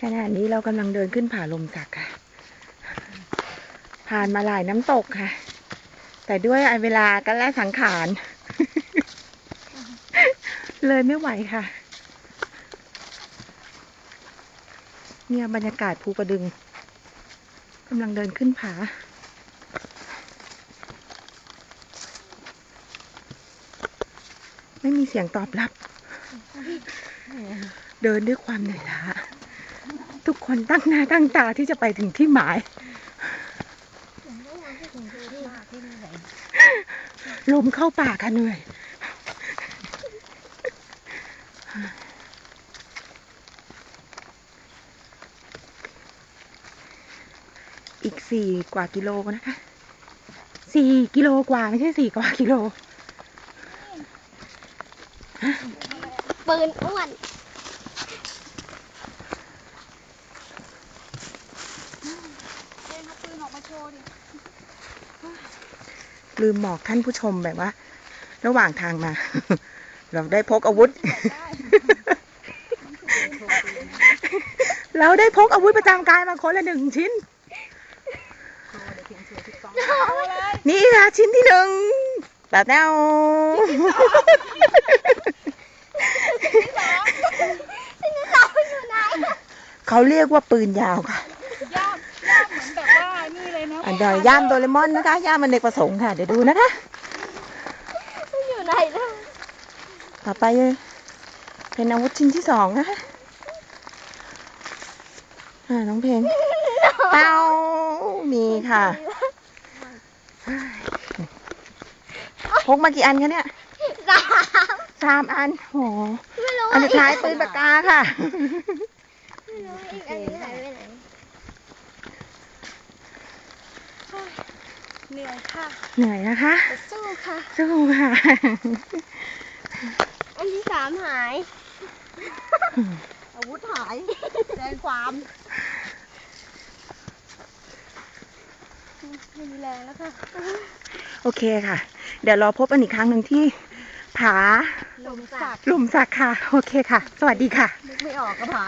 ขณะนี้เรากำลังเดินขึ้นผาลมสักค่ะ ผ่านมาหลายน้ำตกค่ะ แต่ด้วยเวลากันและสังขาร เลยไม่ไหวค่ะ เนี่ยบรรยากาศภูกระดึงกำลังเดินขึ้นผาไม่มีเสียงตอบรับ เดินด้วยความเหนื่อยล้าทุกคนตั้งหน้าตั้งตาที่จะไปถึงที่หมาย ลมเข้าป่าค่ะเหนื่อยอีกสี่กว่ากิโลนะคะสี่กิโลกว่า ไม่ใช่สี่กว่ากิโล ปืนอ้วนลืมบอกท่านผู้ชมแบบว่า ระหว่างทางมา เราได้พกอาวุธเราได้พกอาวุธประจำกายมาคนละหนึ่งชิ้น นี่ค่ะชิ้นที่หนึ่งแบบแนว ที่นี่เราอยู่ไหน เขาเรียกว่าปืนยาวค่ะย่ามย่ามเหมือนแบบว่านี่เลยนะอันเดยวย่ามโดเรมอนนะคะ ย่ามมันเด็กประสงค์ค่ะ เดี๋ยวดูนะคะ อยู่ไหนแล้วต่อไปเป็นอาวุธชิ้นที่สองนะคะอ่าน้องเพลงเป้ามีค่ะพกมากี่อันคะเนี่ยสามสามอันโหไม่รู้อันสุดท้ายปืนปากกาค่ะไม่รู้ อีกอันนี้หายไปไหนเหนื่อยค่ะเหนื่อยนะคะจะสู้ค่ะ สู้ค่ะ อันที่สามหาย อาวุธหายแสดงความไม่มีแรงแล้วค่ะโอเคค่ะ เดี๋ยวเราพบกันอีกครั้งหนึ่งที่ผาลมสักหลุมสักค่ะ โอเคค่ะ สวัสดีค่ะ นึกไม่ออกก็ผา